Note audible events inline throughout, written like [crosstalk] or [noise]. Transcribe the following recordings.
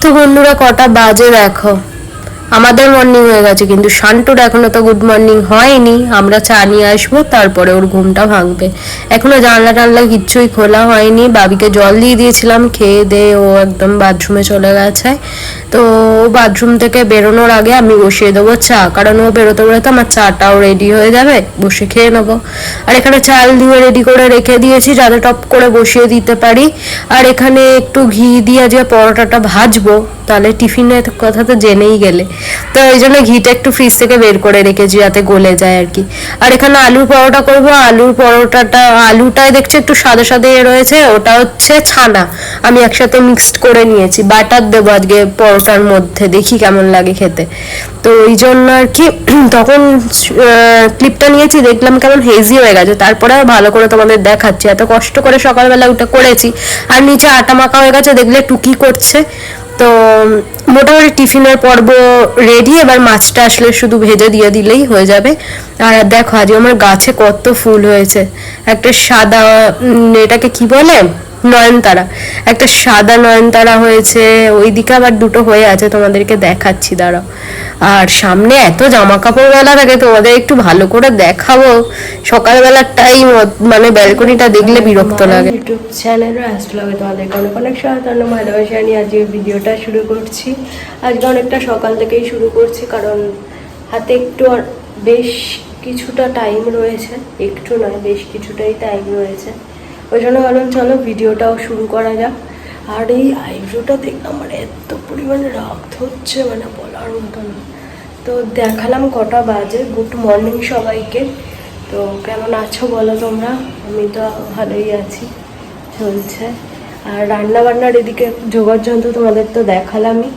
তো বন্ধুরা কটা বাজে দেখো। আমাদের মর্নিং হয়ে গেছে, কিন্তু শান্টুর এখনও তো গুড মর্নিং হয়নি। আমরা চা নিয়ে আসব, তারপরে ওর ঘুমটা ভাঙবে। এখনও জানলা টানলা কিচ্ছুই খোলা হয়নি। বাবিকে জল দিয়ে দিয়েছিলাম, খেয়ে দিয়ে ও একদম বাথরুমে চলে গেছে। তো বাথরুম থেকে বেরোনোর আগে আমি বসিয়ে দেবো চা, কারণ ও বেরোতে বেরোতে আমার চাটাও রেডি হয়ে যাবে, বসে খেয়ে নেব। আর এখানে চাল দিয়ে রেডি করে রেখে দিয়েছি, যাতে টপ করে বসিয়ে দিতে পারি। আর এখানে একটু ঘি দিয়ে যে পরোটাটা ভাজবো, তাহলে টিফিনের কথা তো জেনেই গেলে। তো ওই জন্য ঘিটা একটু ফ্রিজ থেকে বের করে রেখেছি যাতে গলে যায় আর কি। আর এখানে আলুর পরোটা করব। আলুর পরোটাটা, আলুটায় দেখছি একটু সাদা সাদা এ রয়েছে, ওটা হচ্ছে ছানা। আমি একসাথে মিক্সড করে নিয়েছি। বাটার দেবো আজকে পরোটার মধ্যে, দেখি কেমন লাগে খেতে। তো ওই জন্য আর কি, [clears throat] তখন ক্লিপটা নিয়েছি, দেখলাম কেমন হেজি হয়ে গেছে। তারপরে ভালো করে তোমাদের দেখাচ্ছি। এত কষ্ট করে সকালবেলা ওটা করেছি। আর নিচে আটা মাখা হয়ে গেছে, দেখলে টুকি করছে। তো মোটামুটি টিফিনের পর্ব রেডি এবার মাছটা আসলে শুধু ভেজে দিয়ে দিলেই হয়ে যাবে। আর দেখো আজ আমার গাছে কত ফুল হয়েছে। একটা সাদা এটাকে কি বলে? নয়নতারা। একটা সাদা নয়নতারা হয়েছে ওইদিকে আবার দুটো হয়ে আছে তোমাদেরকে দেখাচ্ছি দাঁড়াও। আর সামনে এত জামা কাপড় মেলা থাকে তোমাদের একটু ভালো করে দেখাবো। সকালবেলার টাইম মানে ব্যালকনিটা দেখলে বিরক্ত লাগে। ইউটিউব চ্যানেলে আসতে লাগে তোমাদেরকে অনেক অনেক সাধারণ ভালোবাসা নিয়ে আজকে ভিডিওটা শুরু করছি। আজকে অনেকটা সকাল থেকেই শুরু করছি কারণ হাতে একটু বেশ কিছুটা টাইম রয়েছে। একটু নয় বেশ কিছুটাই টাইম রয়েছে। ওই জন্য ভাবলাম চলো ভিডিওটাও শুরু করা যাক। আর এই আইব্রোটা দেখলাম আমার এত পরিমাণে রক্ত হচ্ছে মানে বলার মতো না। তো দেখালাম কটা বাজে। গুড মর্নিং সবাইকে। তো কেমন আছো বলো তোমরা? আমি তো ভালোই আছি, চলছে। আর রান্না বান্নার এদিকে জোগাড় যন্ত্র তোমাদের তো দেখালামই।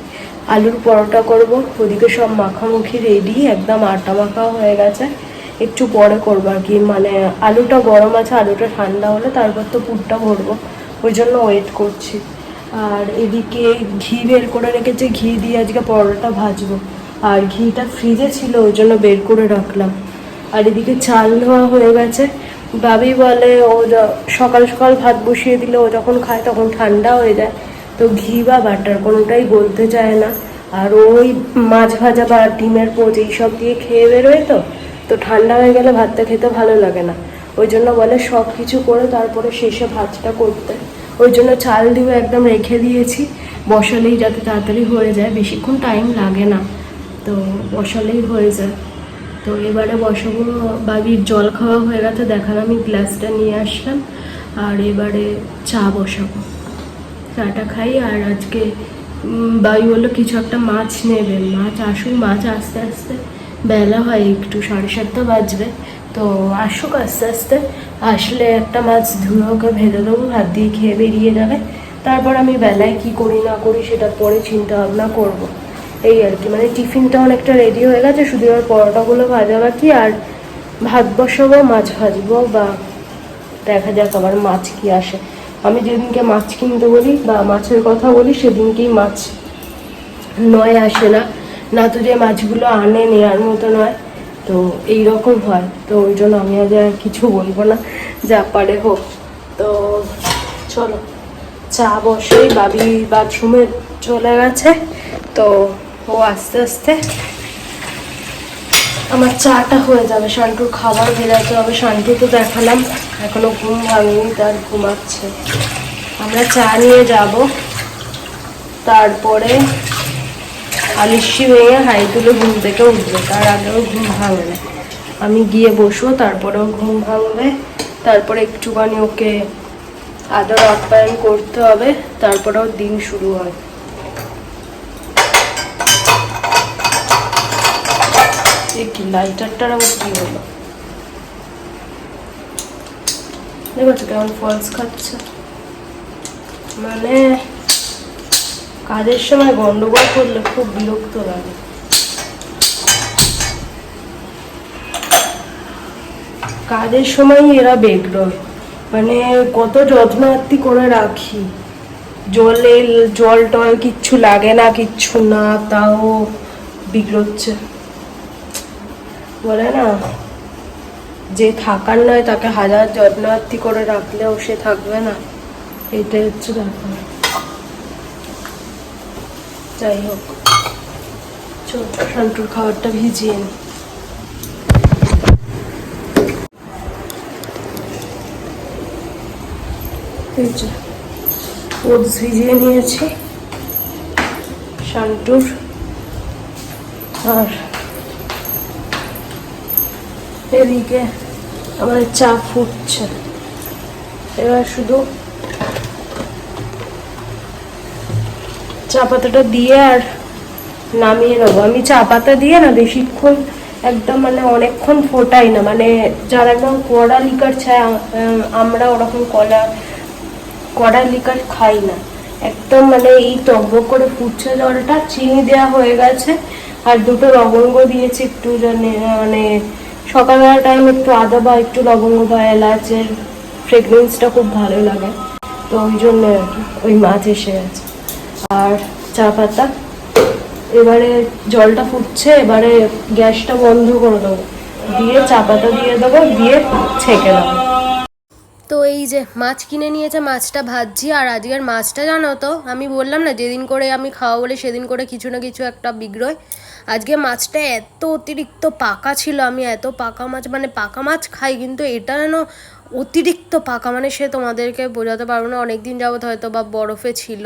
আলুর পরোটা করব, ওদিকে সব মাখামুখি রেডি একদম আটা মাখা হয়ে গেছে। একটু পরে করব আর কি। মানে আলুটা গরম আছে, আলুটা ঠান্ডা হলে তারপর তো পুরটা ভরবো। ওই জন্য ওয়েট করছি। আর এদিকে ঘি বের করে রেখেছে, ঘি দিয়ে আজকে পরোটা ভাজবো। আর ঘিটা ফ্রিজে ছিল, ওই জন্য বের করে রাখলাম। আর এদিকে চাল ধোয়া হয়ে গেছে। বাবি বলে, ও সকাল সকাল ভাত বসিয়ে দিলে ও যখন খায় তখন ঠান্ডা হয়ে যায়। তো ঘি বা বাটার কোনোটাই গলতে চায় না। আর ওই মাছ ভাজা বা ডিমের পোচ, এইসব দিয়ে খেয়ে বেরোয় তো? তো ঠান্ডা হয়ে গেলে ভাতটা খেতে ভালো লাগে না। ওই জন্য বলে সব কিছু করে তারপরে শেষে ভাতটা করতে। ওই জন্য চাল দিয়ে একদম রেখে দিয়েছি। বসালেই যাতে তাড়াতাড়ি হয়ে যায়। বেশিক্ষণ টাইম লাগে না। তো বসালেই হয়ে যায়। তো এবারে বসাবো। বাবির জল খাওয়া হয়ে গেছে। দেখার আমি গ্লাসটা নিয়ে আসলাম। আর এবারে চা বসাবো। চাটা খাই। আর আজকে বাবি বলল, কিছু একটা মাছ নেবেন। মাছ আসুক, মাছ আস্তে আস্তে বেলা হয় একটু, সাড়ে সাতটা বাজবে। তো আসুক আস্তে আস্তে। আসলে একটা মাছ ধুয়ে ওকে ভেজে দেবো, ভাত দিয়ে খেয়ে বেরিয়ে যাবে। তারপর আমি বেলায় কি করি না করি সেটা পরে চিন্তা ভাবনা করব। এই আর কি মানে টিফিনটা অনেকটা রেডি হয়ে গেছে, শুধু এবার পরোটাগুলো ভাজা বাকি আর ভাত বসাবো, মাছ ভাজবো বা দেখা যাক আবার মাছ কি আসে। আমি যেদিনকে মাছ কিনতে বলি বা মাছের কথা বলি, সেদিনকেই মাছ নয়, আসে না। না তো যে মাছগুলো আনে নেওয়ার মতো নয়। তো এই রকম হয়। তো ওই জন্য আমি আজ আর কিছু বলব না। যা পারে হোক। তো চলো, চা বসে বাবি বাথরুমে চলে গেছে। তো ও আস্তে আস্তে আমার চাটা হয়ে যাবে। শান্টুর খাবার ভেজাতে হবে। শান্টু তো দেখালাম। এখনও ঘুম ভাঙেনি, তার ঘুমাচ্ছে। আমরা চা নিয়ে যাব। তারপরে আলিশি ভেঙে হাই তুলে ঘুম থেকে উঠবে, তার আগেও ঘুম ভাঙবে না। আমি গিয়ে বসবো, তারপরেও ঘুম ভাঙবে। তারপরে একটুখানি ওকে আদর আপ্যায়ন করতে হবে, তারপরেও দিন শুরু হয়। কি, লাইটারটার আবার কি হলো? দেখছ কেমন ফলস খাচ্ছে। মানে কাজের সময় গন্ডগোল করলে খুব বিরক্ত লাগে। কাজের সময় এরা বেগড়য় মানে কত যত্ন আত্তি করে রাখি। জলে জল টল কিচ্ছু লাগে না, কিচ্ছু না, তাও বিগড়চ্ছে। বলে না, যে থাকার নয়, তাকে হাজার যত্নার্থী করে রাখলেও সে থাকবে না। এটাই হচ্ছে ব্যাপার। যাই হোক, চল, শান্তুর খাবারটা ভিজিয়ে নি। এই ওটস ভিজিয়ে নিয়েছি, শান্তুর, আর এদিকে আমাদের চা ফুটছে। এবার শুধু চা পাতাটা দিয়ে আর নামিয়ে নেব। আমি চা পাতা দিয়ে না বেশিক্ষণ একদম মানে অনেকক্ষণ ফোটাই না। মানে যারা একদম কড়া লিকার চায় আমরা ওরকম কলা, কড়া লিকার খাই না। একদম মানে এই টকবক করে ফুটছে জলটা, চিনি দেওয়া হয়ে গেছে আর দুটো লবঙ্গ দিয়েছি একটু মানে সকালবেলা টাইম একটু আদা বা একটু লবঙ্গ বা এলাচের ফ্রেগরেন্সটা খুব ভালো লাগে। তো ওই জন্য ওই মাছ এসে গেছে। আর চা পাতা। এবারে জলটা ফুটছে, এবারে গ্যাসটা বন্ধ করে দেবো। দিয়ে চা পাতা দিয়ে দেবো, দিয়ে ছেঁকে দেবো তো এই যে মাছ কিনে নিয়েছে, মাছটা ভাজছি, আর আজকের মাছটা জানো তো, আমি বললাম না, যেদিন করে আমি খাওয়া বলে সেদিন করে কিছু না কিছু একটা বিগ্রয় আজকে মাছটা এত অতিরিক্ত পাকা ছিল, আমি এত পাকা মাছ মানে পাকা মাছ খাই, কিন্তু এটা যেন অতিরিক্ত পাকা মানে সে তোমাদেরকে বোঝাতে পারব না অনেক দিন যাবত হয়তো বা বরফে ছিল।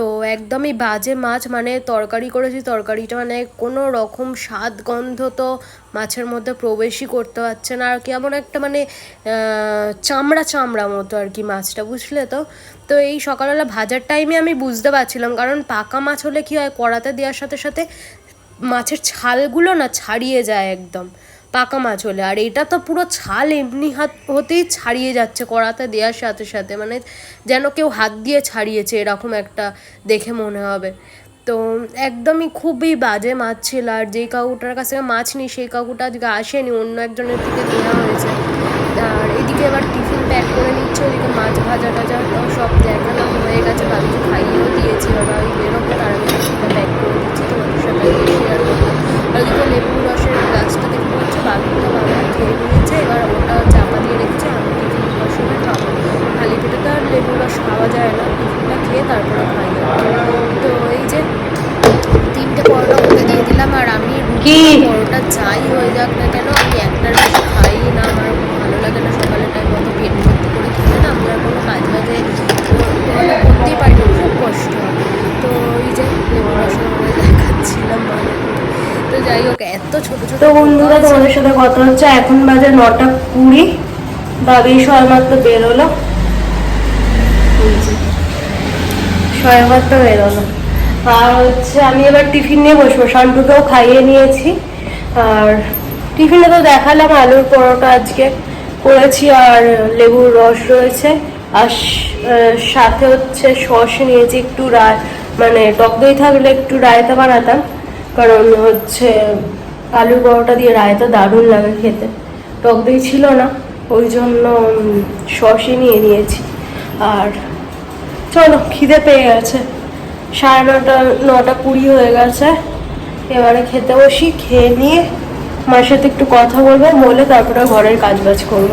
তো একদমই বাজে মাছ মানে তরকারি করেছি, তরকারিটা মানে কোনো রকম স্বাদ গন্ধ তো মাছের মধ্যে প্রবেশই করতে পারছে না। আর কেমন একটা মানে চামড়া চামড়া মতো আর কি মাছটা, বুঝলে তো? তো এই সকালবেলা ভাজার টাইমে আমি বুঝতে পারছিলাম, কারণ পাকা মাছ হলে কী হয়, কড়াতে দেওয়ার সাথে সাথে মাছের ছালগুলো না ছাড়িয়ে যায় একদম। পাকা মাছ হলে। আর এটা তো পুরো ছাল এমনি হাত হতেই ছাড়িয়ে যাচ্ছে কড়াতে দেওয়ার সাথে সাথে। মানে যেন কেউ হাত দিয়ে ছাড়িয়েছে এরকম একটা দেখে মনে হবে। তো একদমই খুবই বাজে মাছ ছিল। আর যেই কাকুটার কাছে মাছ নিই, সেই কাকুটা আজকে আসেনি। অন্য একজনের থেকে দেওয়া হয়েছে। আর এদিকে এবার টিফিন প্যাক করে নিচ্ছে। ওদিকে মাছ ভাজা টাজা সব দেখানো হয়ে গেছে। বাড়িতে খাইয়েও দিয়েছি, বাবা ওই বেরোবো, তার টিফিনটা প্যাক করে দিচ্ছি। তোমাদের সাথে আর ওদিকে লেবু রসের বালুটা বাবা খেয়ে নিয়েছে এবার ওটা চাপা দিয়ে রেখেছে আমি টিফিন বসে খাব খালি পেটে তো আর লেবু রস খাওয়া যায় না টিফিনটা খেয়ে তারপরে খাই তো এই যে তিনটে পরোটা ওকে দিয়ে দিলাম আর আমি কি? পরোটা যাই হয়ে যাক না কেন আমি একটার বেশি খাই না আমার ভালো লাগে না সকালের টাইম অত পেট ভর্তি করে খেতে না আমরা কোনো কাজ বাজে করতেই পারি না খুব কষ্ট হয় তো এই যে লেবু মধ্যে দেখাচ্ছিলাম ভালো। তো যাই হোক এত ছোট ছোট বন্ধুরা তোমাদের সাথে কথা হচ্ছে এখন বাজে নটা কুড়ি। ভাবি সবেমাত্র বেরোলো। সবেমাত্র বেরোলো। আর হচ্ছে আমি এবার টিফিন নিয়ে বসবো। শান্তুকেও খাইয়ে নিয়েছি। আর টিফিনে তো দেখালাম আলুর পরোটা আজকে করেছি আর লেবুর রস রয়েছে। আর সাথে হচ্ছে সস নিয়েছি একটু রায় মানে টক দই থাকলে একটু রায়তা বানাতাম। কারণ হচ্ছে আলুর পরোটা দিয়ে রায়তা দারুণ লাগে খেতে। টক দই ছিল না, ওই জন্য সসই নিয়ে নিয়েছি। আর চলো, খিদে পেয়ে গেছে। সাড়ে নটা নটা কুড়ি হয়ে গেছে। এবারে খেতে বসি, খেয়ে নিয়ে মার সাথে একটু কথা বলব, বলে তারপরে ঘরের কাজ বাজ করব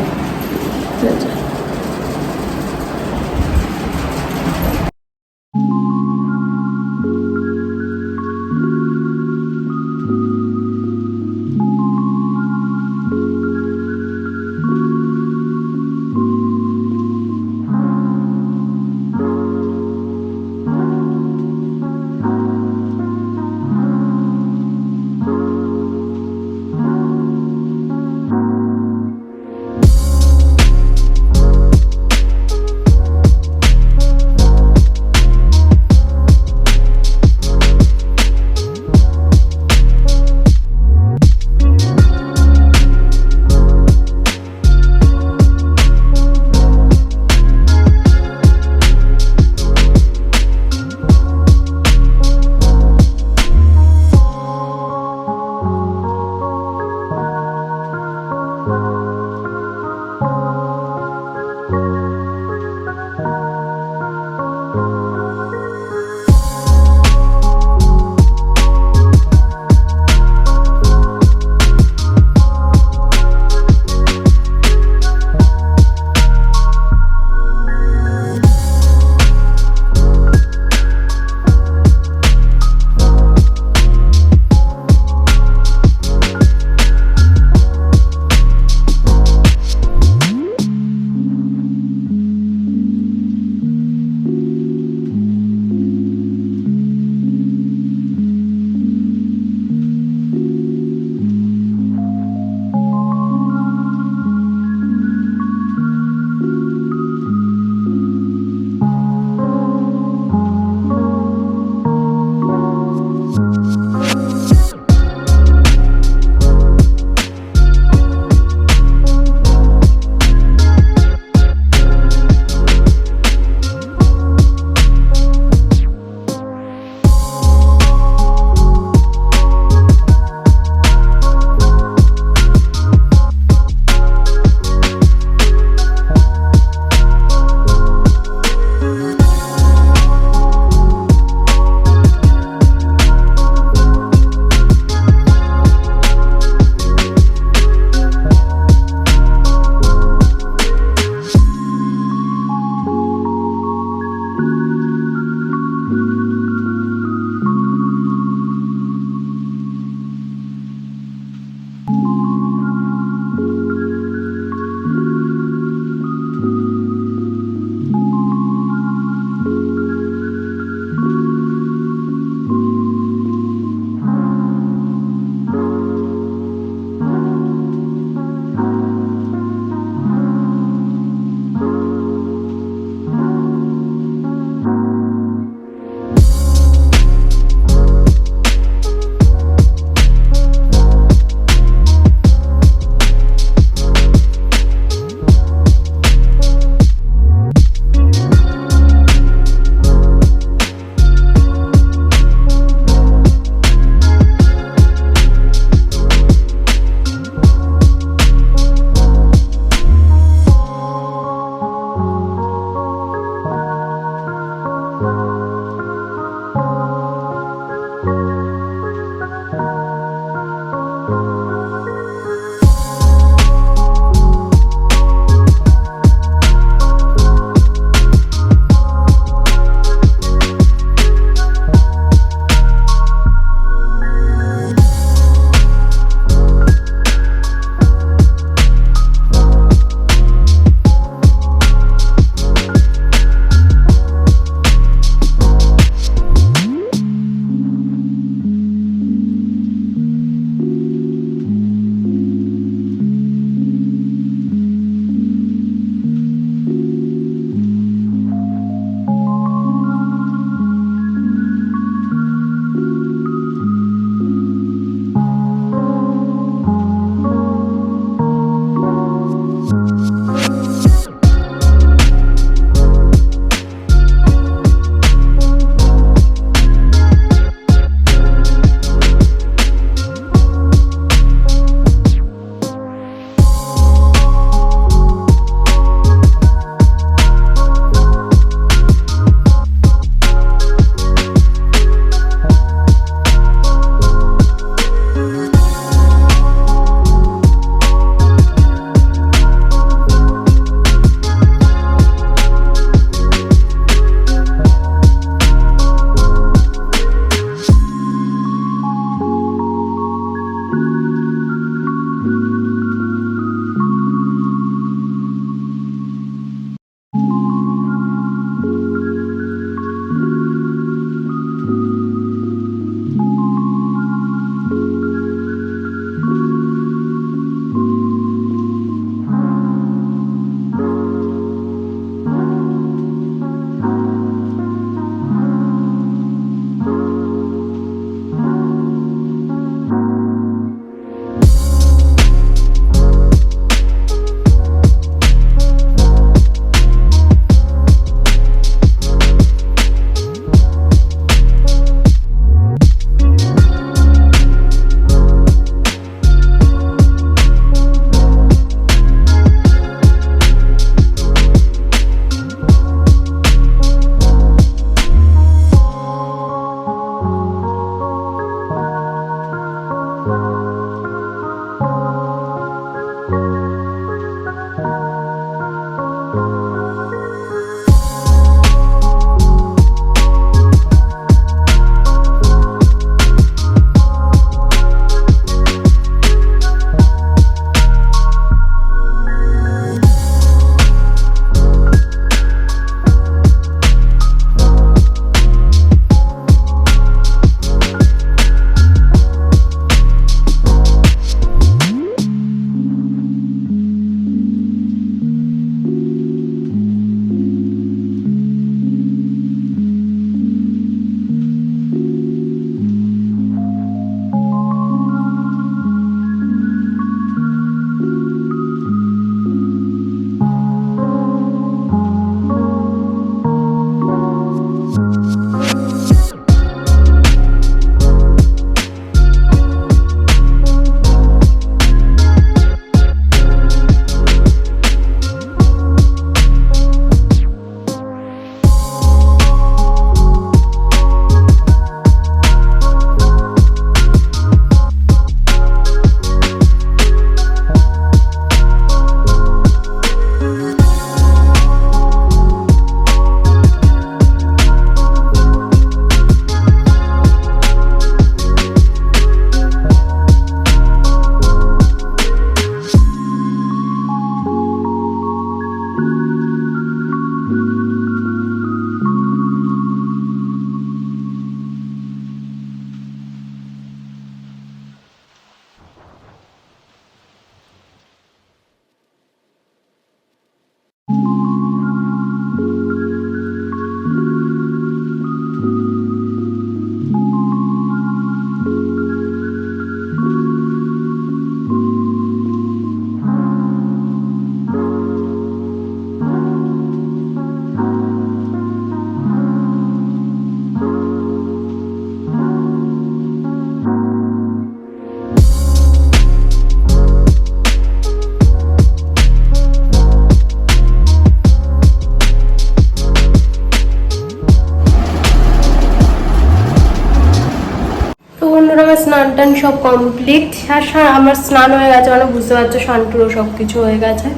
স্নান টান সব কমপ্লিট আর আমার স্নান হয়ে গেছে মানে বুঝতে পারছ, শান্তুরও সব কিছু হয়ে গেছে।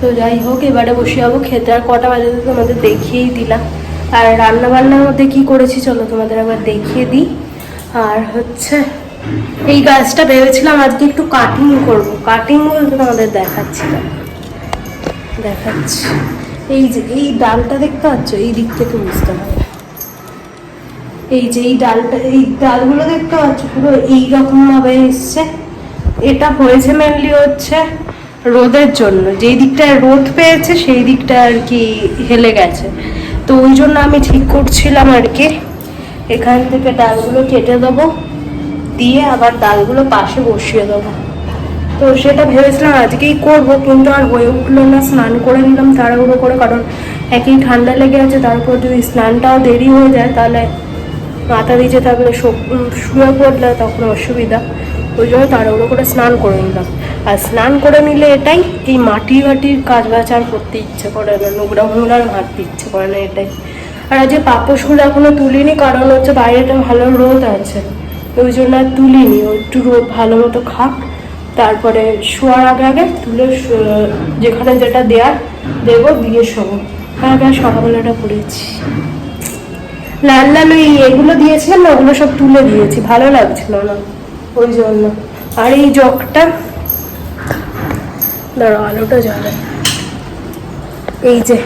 তো যাই হোক, এবারে বসে যাব খেতে। আর কটা বাজে তো তোমাদের দেখিয়েই দিলাম। আর রান্না বান্নার মধ্যে কী করেছি চলো তোমাদের একবার দেখিয়ে দিই। আর হচ্ছে, এই গাছটা ভেবেছিলাম আজকে একটু কাটিং করব। কাটিং বলতে তোমাদের দেখাচ্ছি। দেখাচ্ছি। এই যে, এই ডালটা দেখতে পাচ্ছ? এই দিক থেকে বুঝতে হবে। এই যে এই ডালটা এই ডালগুলো দেখতে পাচ্ছ, পুরো এইরকম ভাবে এসছে। এটা হয়েছে মেনলি হচ্ছে রোদের জন্য। যেই দিকটায় রোদ পেয়েছে, সেই দিকটা আর কি হেলে গেছে। তো ওই জন্য আমি ঠিক করছিলাম আর কি, এখান থেকে ডালগুলো কেটে দেবো, দিয়ে আবার ডালগুলো পাশে বসিয়ে দেবো। তো সেটা ভেবেছিলাম আজকেই করব, কিন্তু আর হয়ে উঠল না, স্নান করে নিলাম তাড়াহুড়ো করে, কারণ একই ঠান্ডা লেগে আছে, তারপর যদি স্নানটাও দেরি হয়ে যায়, তাহলে মাথা দিয়ে যেতে হবে শুয়ে পড়লে তখন অসুবিধা। ওই জন্য তাড়াহুড়ো করে স্নান করে নিলাম। আর স্নান করে নিলে এটাই, এই মাটি ঘাটির কাজ বাজ আর করতে ইচ্ছে করে না, নোংরা মোংরা আর মারতে ইচ্ছে করে না এটাই। আর আজ পাপোশগুলো এখনও তুলিনি, কারণ হচ্ছে বাইরেটা ভালো রোদ আছে। ওই জন্য আর তুলিনি একটু রোদ ভালো মতো খাক। তারপরে শোয়ার আগে আগে তুলে যেখানে যেটা দেয়ার দেবো, দিয়ে শোবো। আগে সকালবেলাটা করেছি। লাল লাল ওই এগুলো দিয়েছিলাম না, ওগুলো সব তুলে দিয়েছি। ভালো লাগছিল না ওই জন্য। আর এই জগটা দাঁড়া আলোটা জ্বালে এই যে,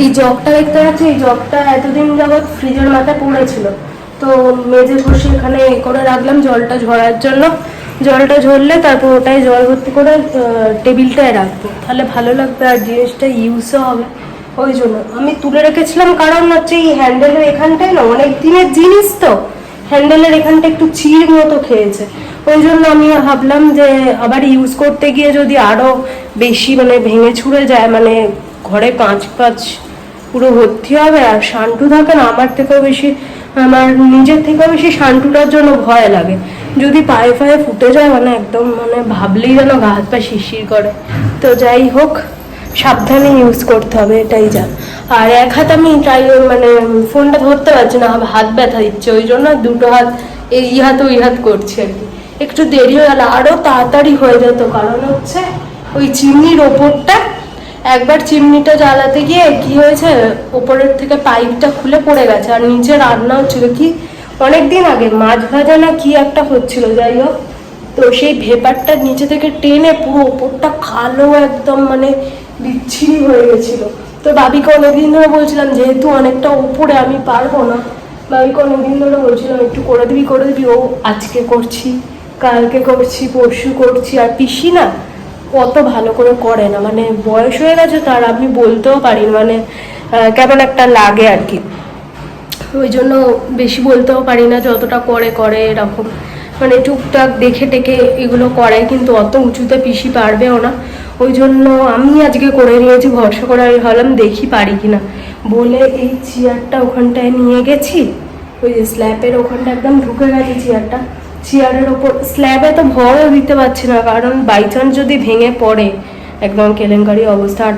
এই জগটা দেখতে পাচ্ছি, এই জগটা এতদিন যাবৎ ফ্রিজের মাথায় পড়েছিল। তো মেজে ঘষে এখানে করে রাখলাম জলটা ঝরার জন্য। জলটা ঝরলে তারপর ওটাই জল ভর্তি করে টেবিলটায় রাখব। তাহলে ভালো লাগবে আর জিনিসটা ইউজও হবে। ওই জন্য। আমি তুলে রেখেছিলাম কারণ হচ্ছে এই হ্যান্ডেলের এখানটায় না অনেক দিনের জিনিস তো হ্যান্ডেলের এখানটা একটু চির মতো খেয়েছে। ওই জন্য আমি ভাবলাম যে আবার ইউজ করতে গিয়ে যদি আরও বেশি মানে ভেঙে ছুঁড়ে যায় মানে ঘরে পাঁচ পাঁচ পুরো ভর্তি হবে আর শান্টু থাকে না, আমার থেকেও বেশি, আমার নিজের থেকেও বেশি শান্টুটার জন্য ভয় লাগে। যদি পায়ে ফায়ে ফুটে যায় মানে একদম মানে ভাবলেই যেন গা হাত পা শিরশির করে। তো যাই হোক সাবধানে ইউজ করতে হবে, এটাই যা। আর এক হাত আমি ট্রাই মানে ফোনটা ধরতে পারছি না হাত ব্যথা দিচ্ছে, ওই জন্য দুটো হাত, এই হাত ওই হাত করছি আর কি। একটু দেরি হয়ে গেল আরও তাড়াতাড়ি হয়ে যেত, কারণ হচ্ছে ওই চিমনির ওপরটা, একবার চিমনিটা জ্বালাতে গিয়ে কি হয়েছে, ওপরের থেকে পাইপটা খুলে পড়ে গেছে, আর নিচে রান্না হচ্ছিল কি অনেক দিন আগে, মাছ ভাজা না কি একটা হচ্ছিল, যাই হোক। তো সেই ভেপারটা নিচে থেকে টেনে পুরো ওপরটা কালো একদম মানে বিচ্ছিরি হয়ে গেছিল। তো বাবিকে অনেকদিন ধরে বলছিলাম, যেহেতু অনেকটা উপরে আমি পারব না। বাবিকে অনেকদিন ধরে বলছিলাম, একটু করে দিবি করে দিবি। ও আজকে করছি, কালকে করছি, পরশু করছি। আর পিসি না অত ভালো করে করে না মানে বয়স হয়ে গেছে তার আমি বলতেও পারি মানে কেমন একটা লাগে আর কি। ওই জন্য বেশি বলতেও পারি না যতটা করে করে এরকম। মানে টুকটাক দেখে টেকে এগুলো করে কিন্তু অত উঁচুতে পিসি পারবেও না। ওই জন্য আমি আজকে করে নিয়েছি, ভরসা করে আমি ভাবলাম দেখি পারি কিনা। বলে এই চেয়ারটা ওখানটায় নিয়ে গেছি। ওই যে স্ল্যাবের ওখানটা একদম ঢুকে গেছে চেয়ারটা। চেয়ারের ওপর, স্ল্যাবে তো ভরও দিতে পারছি না, কারণ বাই চান্স যদি ভেঙে পড়ে একদম কেলেঙ্কারি অবস্থা, আর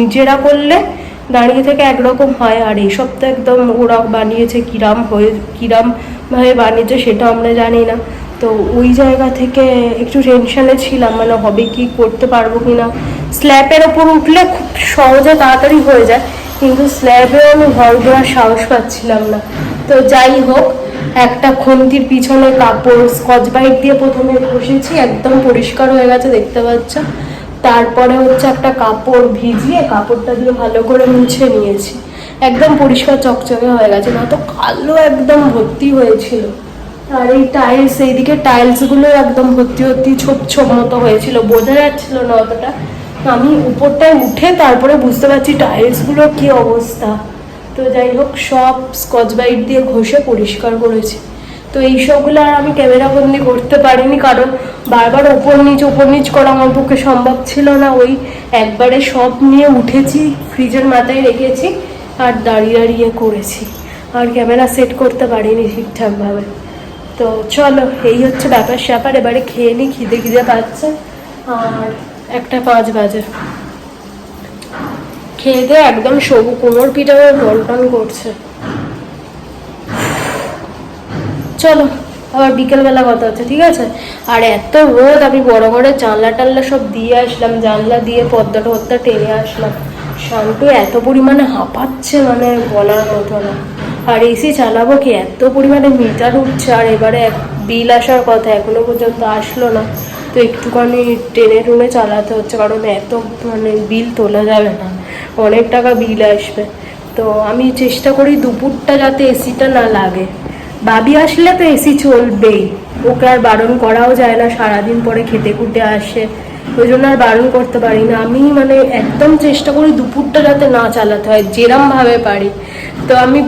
নিজেরা করলে দাঁড়িয়ে থেকে একরকম হয় আর এইসব তো একদম ওরা বানিয়েছে কিরাম হয়ে, কিরাম ভাবে বানিয়েছে সেটা আমরা জানি না। তো ওই জায়গা থেকে একটু টেনশানে ছিলাম মানে হবে কি, করতে পারব কি না স্ল্যাবের ওপর উঠলে খুব সহজে তাড়াতাড়ি হয়ে যায়, কিন্তু স্ল্যাবেও আমি ভর দেওয়ার সাহস পাচ্ছিলাম না। তো যাই হোক, একটা খন্তির পিছনে কাপড় স্কচ বাইট দিয়ে প্রথমে বসেছি একদম পরিষ্কার হয়ে গেছে, দেখতে পাচ্ছ। তারপরে হচ্ছে একটা কাপড় ভিজিয়ে কাপড়টা দিয়ে ভালো করে মুছে নিয়েছি। একদম পরিষ্কার চকচকে হয়ে গেছে, না তো কালো একদম ভর্তি হয়েছিল। আর এই টাইলস এইদিকে টাইলসগুলো একদম ভর্তি ভর্তি ছোপ ছোপ মতো হয়েছিল, বোঝা যাচ্ছিল না অতটা। আমি উপরটায় উঠে তারপরে বুঝতে পারছি টাইলসগুলোর কি অবস্থা। তো যাই হোক, সব স্কচ বাইট দিয়ে ঘষে পরিষ্কার করেছি। তো এই সবগুলো আর আমি ক্যামেরা বন্দি করতে পারিনি, কারণ বারবার ওপর নিচ ওপর নিচ করা আমার পক্ষে সম্ভব ছিল না। ওই একবারে সব নিয়ে উঠেছি, ফ্রিজের মাথায় রেখেছি আর দাঁড়িয়ে দাঁড়িয়ে করেছি। আর ক্যামেরা সেট করতে পারিনি ঠিকঠাকভাবে। তো চলো, এই হচ্ছে ব্যাপার স্যাপার, এবারে খেয়ে নিই খিদে খিদে পাচ্ছে, আর একটা পাঁচ বাজে। খেয়ে দিয়ে একদম সবু কোমর পিঠা টন করছে। চলো, আবার বিকেলবেলা কথা হচ্ছে, ঠিক আছে? আর এত রোদ, আমি বড় ঘরে জানলা টানলা সব দিয়ে আসলাম, জানলা দিয়ে পদ্মা টদ্মা টেনে আসলাম। শান্তু এত পরিমাণে হাঁপাচ্ছে মানে বলার মতো না। আর এসি চালাবো কি? এত পরিমাণে মিটার উঠছে, আর এবারে বিল আসার কথা, এখনও পর্যন্ত আসলো না। তো একটুখানি টেনে টুনে চালাতে হচ্ছে, কারণ এত মানে বিল তোলা যাবে না। অনেক টাকা বিল আসবে। তো আমি চেষ্টা করি দুপুরটা যাতে এসিটা না লাগে। বাবি আসলে তো এসি চলবেই। ওকে আর বারণ করাও যায় না, সারাদিন পরে খেতে খুঁটে আসে। ওই জন্য আর বারণ করতে পারি না। আমি মানে একদম চেষ্টা করি দুপুরটা যাতে না চালাতে হয় যেরম ভাবে পারি। তো আমি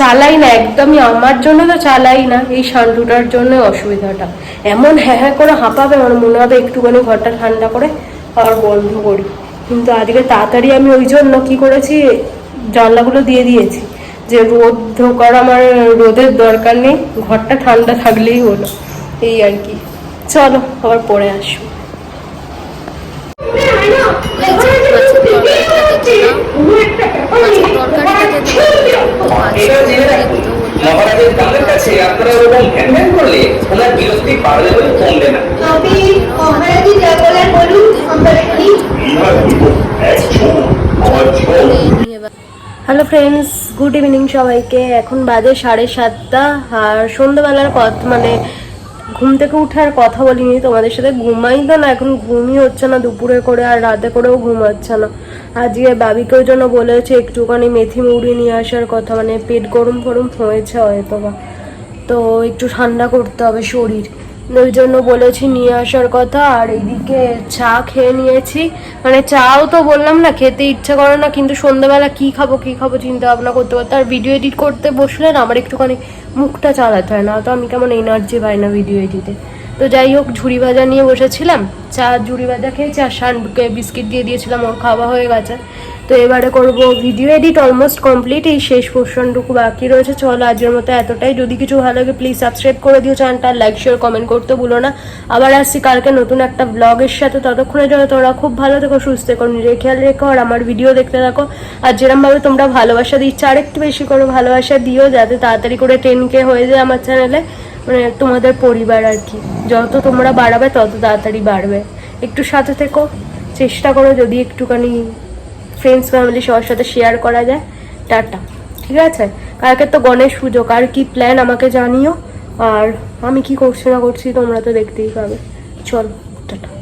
চালাই না, একদমই আমার জন্য তো চালাই না, এই শান্তুটার জন্য অসুবিধাটা। এমন হ্যাঁ হ্যাঁ করে হাঁপাবে, আমার মনে হবে একটুখানি ঘরটা ঠান্ডা করে আর বন্ধ করি। কিন্তু আজকে তাড়াতাড়ি আমি ওই জন্য কি করেছি, জানলাগুলো দিয়ে দিয়েছি। যে রোদ ঢোকার আমার রোদের দরকার নেই, ঘরটা ঠান্ডা থাকলেই হলো, এই আর কি। চলো, আবার পরে শুনি হ্যালো ফ্রেন্ডস গুড ইভিনিং সবাইকে। এখন বাজে সাড়ে সাতটা, আর সন্ধ্যাবেলার কথা মানে ঘুম থেকে উঠার কথা বলিনি, তোমাদের সাথে ঘুমাই তো না, এখন ঘুমই হচ্ছে না দুপুরে করে, আর রাতে করেও ঘুম হচ্ছে না। আজকে বাবিকে ওই জন্য বলেছে, একটুখানি মেথি মুড়ি নিয়ে আসার কথা মানে পেট গরম গরম হয়েছে হয়তো বা তো একটু ঠান্ডা করতে হবে শরীর। ওই জন্য বলেছি নিয়ে আসার কথা, আর এইদিকে চা খেয়ে নিয়েছি। মানে চাও তো বললাম না, খেতে ইচ্ছে করে না, কিন্তু সন্ধ্যাবেলা কি খাব কি খাব চিন্তা ভাবনা করতে করতে, আর ভিডিও এডিট করতে বসলে না আমার একটুখানি মুখটা চালাতে হয় না তো আমি কেমন এনার্জি পাই না ভিডিও এডিটে তো যাই হোক, ঝুড়ি ভাজা নিয়ে বসেছিলাম, চা, ঝুড়ি ভাজা খেয়েছি, আর শানটুকে বিস্কিট দিয়ে দিয়েছিলাম, ওর খাওয়া হয়ে গেছে। তো এবারে করব ভিডিও এডিট অলমোস্ট কমপ্লিট এই শেষ পোর্শনটুকু বাকি রয়েছে। চলো, আজকের মতো এতটাই। যদি কিছু ভালো লাগে প্লিজ সাবস্ক্রাইব করে দিও চ্যানেলটা লাইক শেয়ার কমেন্ট করতে ভুলো না। আবার আসছি কালকে নতুন একটা ব্লগের সাথে। ততক্ষণের জন্য তোমরা খুব ভালো থেকো, সুস্থ থেকো, নিজের খেয়াল রেখো আর আমার ভিডিও দেখতে থাকো। আর যেরমভাবে তোমরা ভালোবাসা দিচ্ছ, আরেকটু বেশি করে ভালোবাসা দিও, যাতে তাড়াতাড়ি করে টেন কে হয়ে যায় আমার চ্যানেলে মানে তোমাদের পরিবার আর কি। যত তোমরা বাড়াবে, তত তাড়াতাড়ি বাড়বে। একটু সাথে থেকো, চেষ্টা করো যদি একটুখানি ফ্রেন্ডস ফ্যামিলি সবার সাথে শেয়ার করা যায়। টাটা। ঠিক আছে? কালকে তো গণেশ পুজো। কার কি প্ল্যান আমাকে জানিও। আর আমি কি করছি না করছি তোমরা তো দেখতেই পাবে। চলো, টাটা।